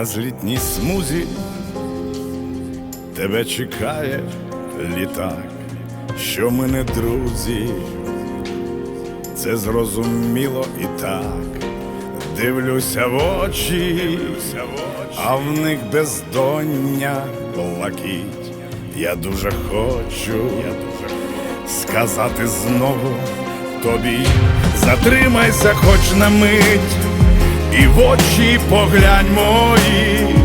на злітній смузі тебе чекає літак, що ми не друзі, це зрозуміло і так. Дивлюся в очі, а в них бездоння блакить. Я дуже хочу сказати знову тобі, затримайся хоч на мить, і в очі поглянь мої,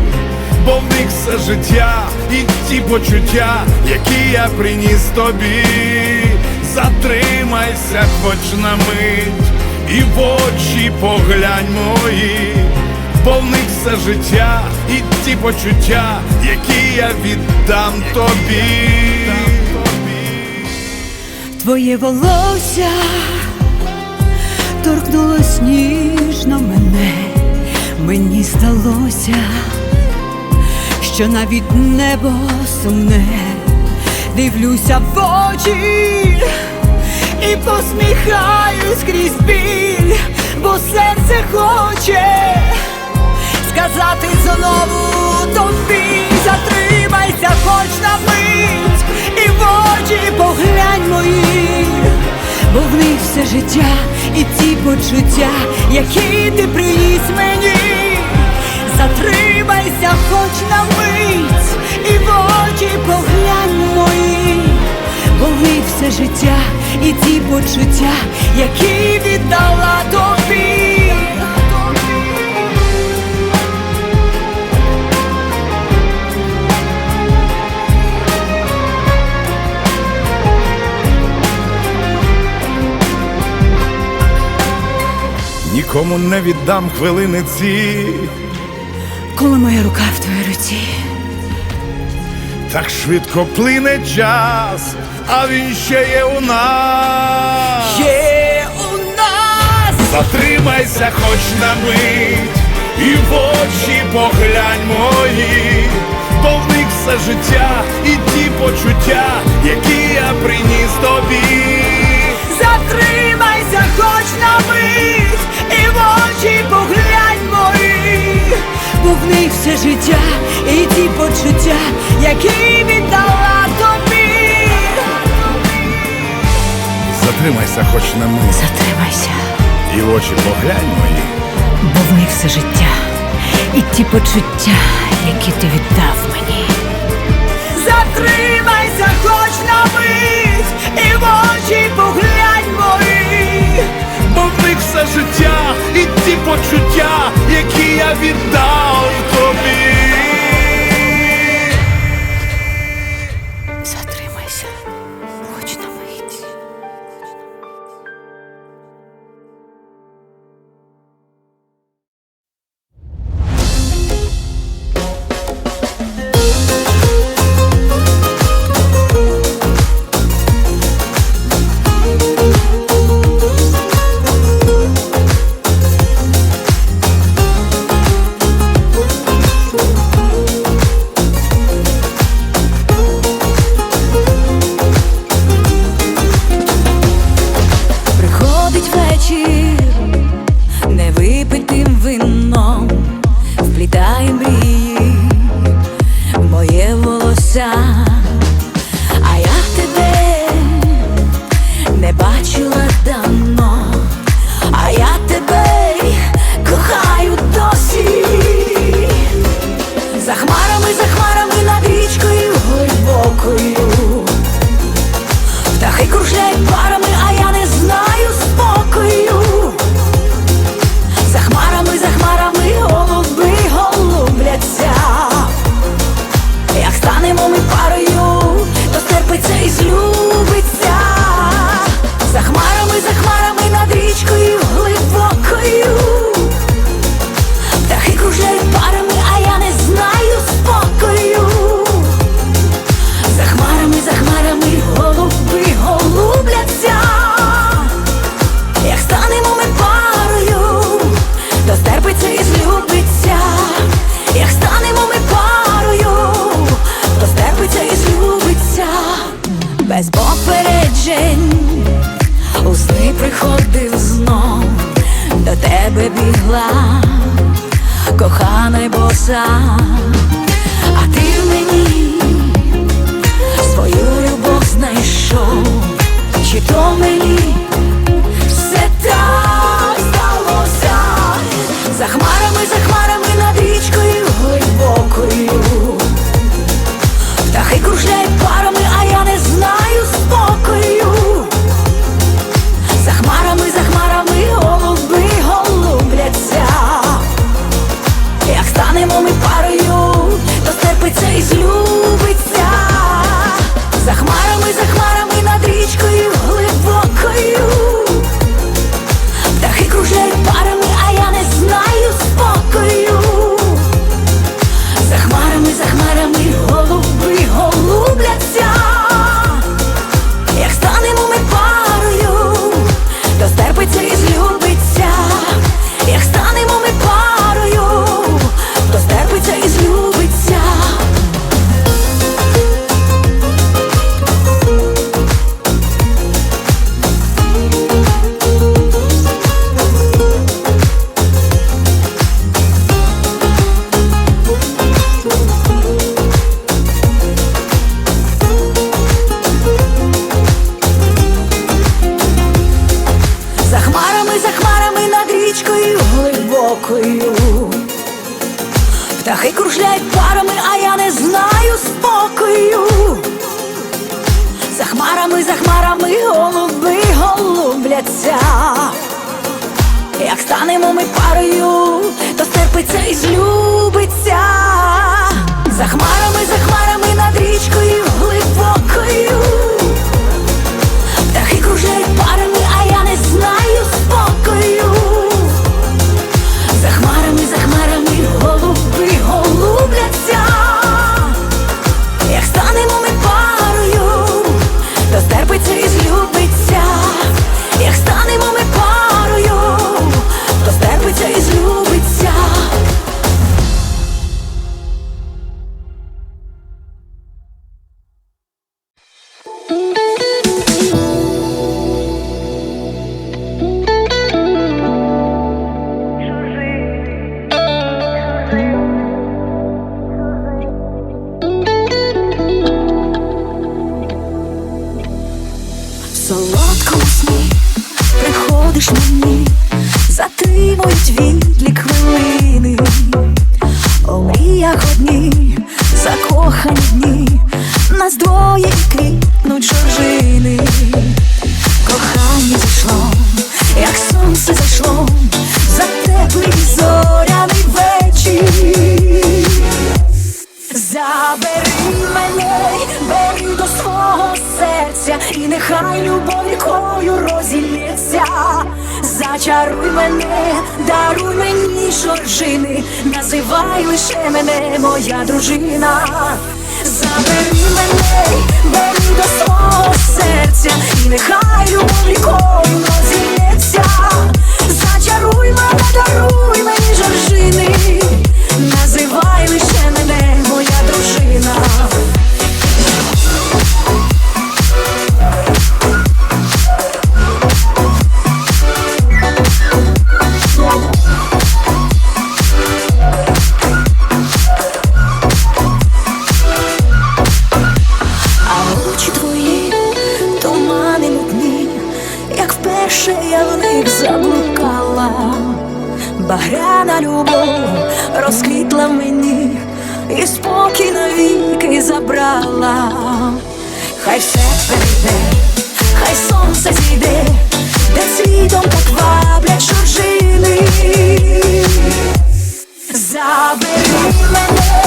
бо в них все життя і ті почуття, які я приніс тобі, затримайся хоч на мить, і в очі поглянь мої, бо в них все життя і ті почуття, які я віддам тобі. Твоє волосся торкнулось ніжно мене, мені здалося, що навіть небо сумне, дивлюся в очі і посміхаюсь крізь біль, бо серце хоче сказати знову тобі, затримайся хоч на мить, і в очі поглянь мої, бо в них все життя і ті почуття, які ти приніс мені, затримайся хоч на мить, і в очі поглянь мої, бо все життя і ті почуття, які віддала тобі. Нікому не віддам хвилини ці, Коли моя рука в твоїй руці, так швидко плине час, а він ще є у нас. є у нас Затримайся хоч на мить, і в очі поглянь мої, бо в них все життя і ті почуття, які я приніс тобі. затримайся хоч на мить, очі поглянь мої, бо в них все життя і ті почуття, які віддала тобі. Затримайся хоч на мить, Затримайся, і в очі поглянь мої. бо в них все життя і ті почуття, які ти віддав мені. Затримайся хоч на мить, і в очі поглянь мої. бо в них все життя почуття, які я віддав радиш мені, затримують відлік хвилини, О мріях одні, закохані дні, нас двоє квітнуть жоржини, кохання зійшло, як сонце зайшло, за теплий зоряний вечір, забери мене, бери до свого серця і нехай любов. чаруй мене, даруй мені жоржини, називай лише мене, моя дружина. хай все перейде, хай сонце зійде, де світом так ваблять чужини, забери мене.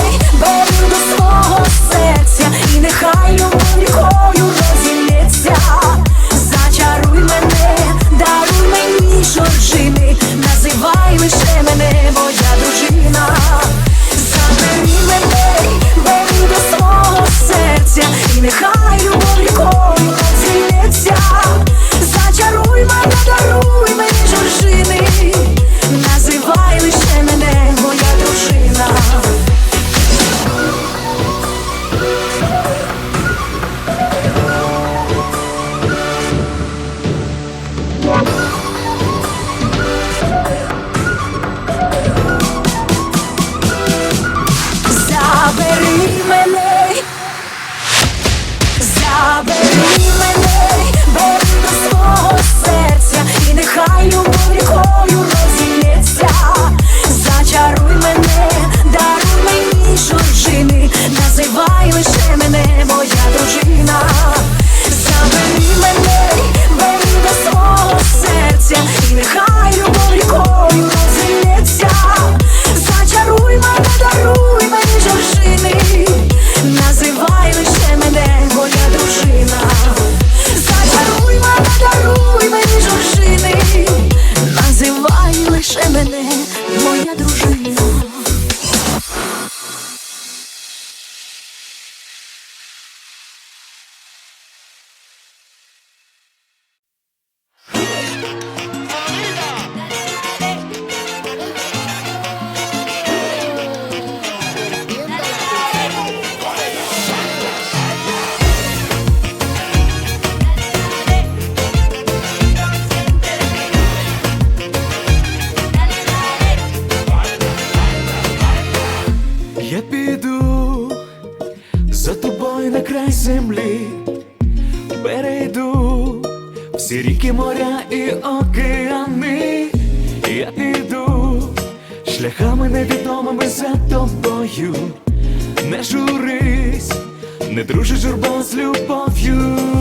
океани, я піду шляхами невідомими за тобою, не журись, не дружи журба з любов'ю.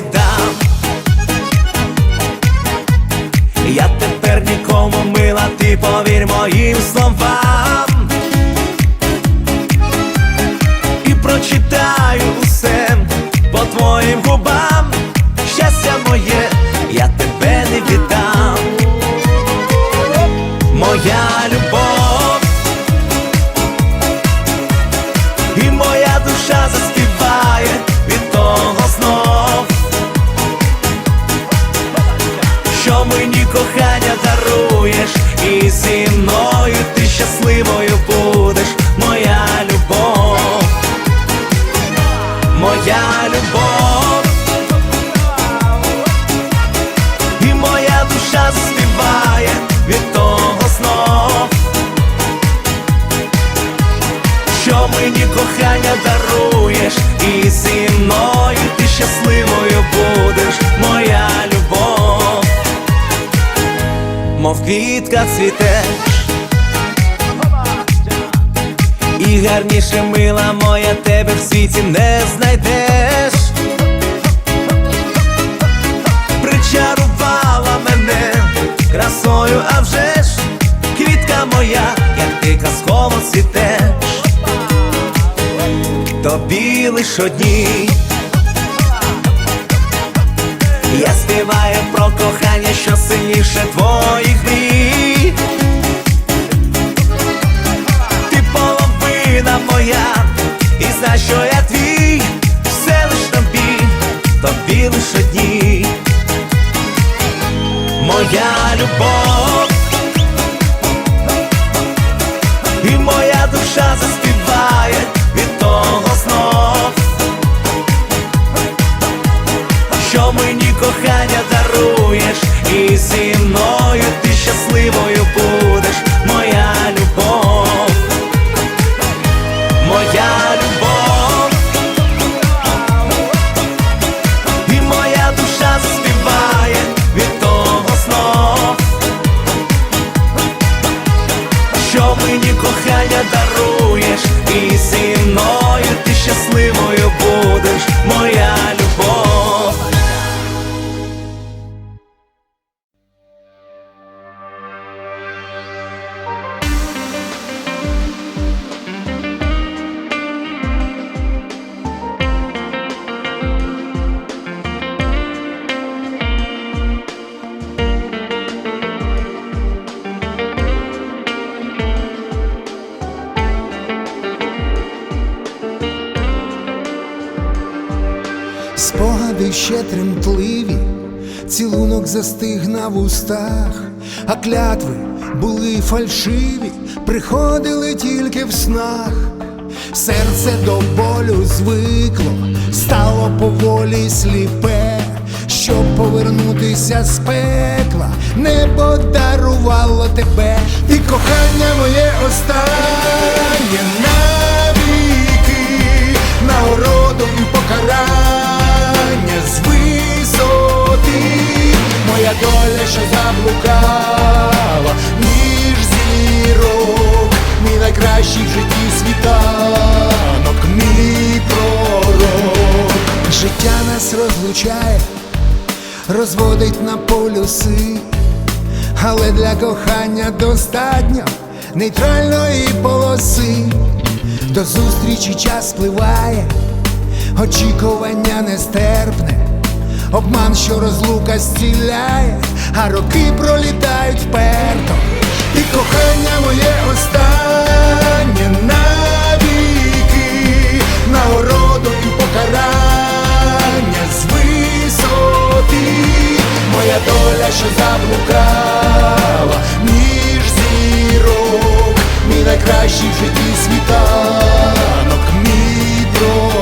тобі я тепер нікому мила, ти повір моїм словам, і прочитаю усе по твоїм губам. мною ти щасливою будеш, моя любов, моя любов, і моя душа співає від того знов, що мені кохання даруєш, і зі мною ти щасливою будеш, моя любов. Мов квітка цвіте Гарніше мила моя тебе в світі не знайдеш. Причарувала мене красою, а вже ж квітка моя, як ти казково цвітеш. Тобі лиш одній. Я співаю про кохання, що сильніше твоїх мрій. Спогади ще тремтливі, цілунок застиг на вустах, а клятви були фальшиві, приходили тільки в снах. Серце до болю звикло, стало поволі сліпе, щоб повернутися з пекла, небо дарувало тебе, і кохання моє останнє. Навіки, нагороду і покарання з висоти, моя доля, що заблукала між зірок, мій найкращий в житті світанок, мій пророк. Життя нас розлучає, розводить на полюси, але для кохання достатньо нейтральної полоси. До зустрічі час спливає, очікування нестерпне, обман, що розлука зціляє, а роки пролітають вперто, і кохання моє останнє навіки, нагороду і покарання з висоти, моя доля, що заблукала між зірок, мій найкращий в житті світанок, мій пророк.